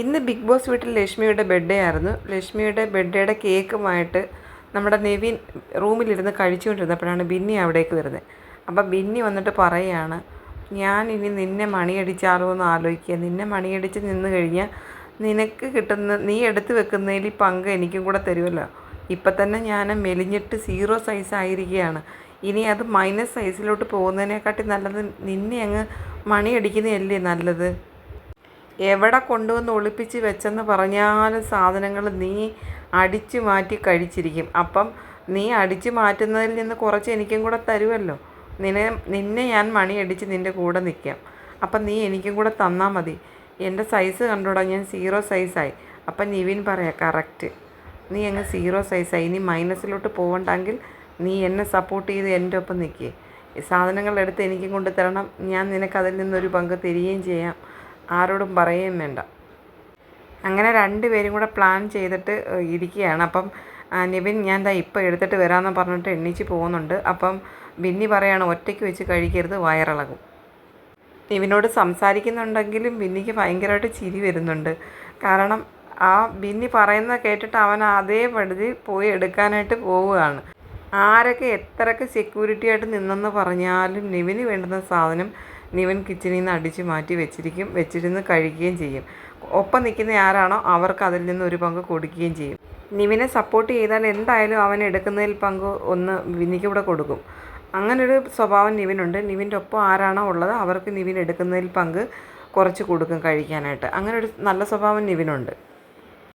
ഇന്ന് big boss വീട്ടിൽ ലക്ഷ്മിയുടെ ബർത്ത്ഡേ ആയിരുന്നു. ലക്ഷ്മിയുടെ ബർത്ത്ഡേയുടെ കേക്കുമായിട്ട് നമ്മുടെ നെവിൻ റൂമിലിരുന്ന് കഴിച്ചുകൊണ്ടിരുന്നപ്പോഴാണ് ബിന്നി അവിടേക്ക് വരുന്നത് അപ്പം ബിന്നി വന്നിട്ട് പറയുകയാണ് ഞാൻ ഇനി നിന്നെ മണിയടിച്ചാലോ എന്ന് ആലോചിക്കുക. നിന്നെ മണിയടിച്ച് നിന്ന് കഴിഞ്ഞാൽ നിനക്ക് കിട്ടുന്ന നീ എടുത്ത് വെക്കുന്നതിൽ പങ്ക് എനിക്കും കൂടെ തരുമല്ലോ. ഇപ്പം തന്നെ ഞാൻ മെലിഞ്ഞിട്ട് സീറോ സൈസ് ആയിരിക്കുകയാണ്. ഇനി അത് മൈനസ് സൈസിലോട്ട് പോകുന്നതിനെക്കാട്ടി നല്ലത് നിന്നെ അങ്ങ് മണിയടിക്കുന്നതല്ലേ നല്ലത്? എവിടെ കൊണ്ടുവന്ന് ഒളിപ്പിച്ച് വെച്ചെന്ന് പറഞ്ഞാലും സാധനങ്ങൾ നീ അടിച്ചു മാറ്റി കഴിച്ചിരിക്കും. അപ്പം നീ അടിച്ചു മാറ്റുന്നതിൽ നിന്ന് കുറച്ച് എനിക്കും കൂടെ തരുമല്ലോ നിന്നെ നിന്നെ ഞാൻ മണിയടിച്ച് നിന്റെ കൂടെ നിൽക്കാം. അപ്പം നീ എനിക്കും കൂടെ തന്നാൽ മതി. എന്റെ സൈസ് കണ്ടോടാ ഞാൻ സീറോ സൈസായി. അപ്പം നിവിൻ പറയാം കറക്റ്റ്. നീ അങ്ങ് സീറോ സൈസായി. ഇനി മൈനസിലോട്ട് പോകണ്ടെങ്കിൽ നീ എന്നെ സപ്പോർട്ട് ചെയ്ത് എന്റെ ഒപ്പം നിൽക്കേ. എടുത്ത് എനിക്കും കൊണ്ട് തരണം ഞാൻ നിനക്കതിൽ നിന്നൊരു പങ്ക് തരികയും ചെയ്യാം. ആരോടും പറയുകയും വേണ്ട. അങ്ങനെ രണ്ടുപേരും കൂടെ പ്ലാൻ ചെയ്തിട്ട് ഇരിക്കുകയാണ്. അപ്പം നിവിൻ ഞാൻ ദാ ഇപ്പോൾ എടുത്തിട്ട് വരാമെന്ന് പറഞ്ഞിട്ട് എണ്ണിച്ച് പോകുന്നുണ്ട്. അപ്പം ബിന്നി പറയാണ് ഒറ്റയ്ക്ക് വെച്ച് കഴിക്കരുത് വയറിളകും. നിവിനോട് സംസാരിക്കുന്നുണ്ടെങ്കിലും ബിന്നിക്ക് ഭയങ്കരമായിട്ട് ചിരി വരുന്നുണ്ട്. കാരണം ആ ബിന്നി പറയുന്നത് കേട്ടിട്ട് അവൻ അതേ അതേപടി പോയി എടുക്കാനായിട്ട് പോവുകയാണ്. ആരൊക്കെ എത്രയൊക്കെ സെക്യൂരിറ്റി ആയിട്ട് നിന്നെന്ന് പറഞ്ഞാലും നിവിന് വേണ്ടുന്ന സാധനം നിവിൻ കിച്ചണിൽ നിന്ന് അടിച്ചു മാറ്റി വെച്ചിരിക്കും വെച്ചിരുന്ന് കഴിക്കുകയും ചെയ്യും. ഒപ്പം നിൽക്കുന്ന ആരാണോ അവർക്ക് അതിൽ നിന്ന് ഒരു പങ്ക് കൊടുക്കുകയും ചെയ്യും. നിവിനെ സപ്പോർട്ട് ചെയ്താൽ എന്തായാലും അവൻ എടുക്കുന്നതിൽ പങ്ക് ഒന്ന് വിന്നിക്ക് കൂടെ കൊടുക്കും. അങ്ങനൊരു സ്വഭാവം നിവിനുണ്ട്. നിവിന്റെ ഒപ്പം ആരാണോ ഉള്ളത് അവർക്ക് നിവിൻ എടുക്കുന്നതിൽ പങ്ക് കുറച്ച് കൊടുക്കും കഴിക്കാനായിട്ട്. അങ്ങനെ ഒരു നല്ല സ്വഭാവം നിവിനുണ്ട്.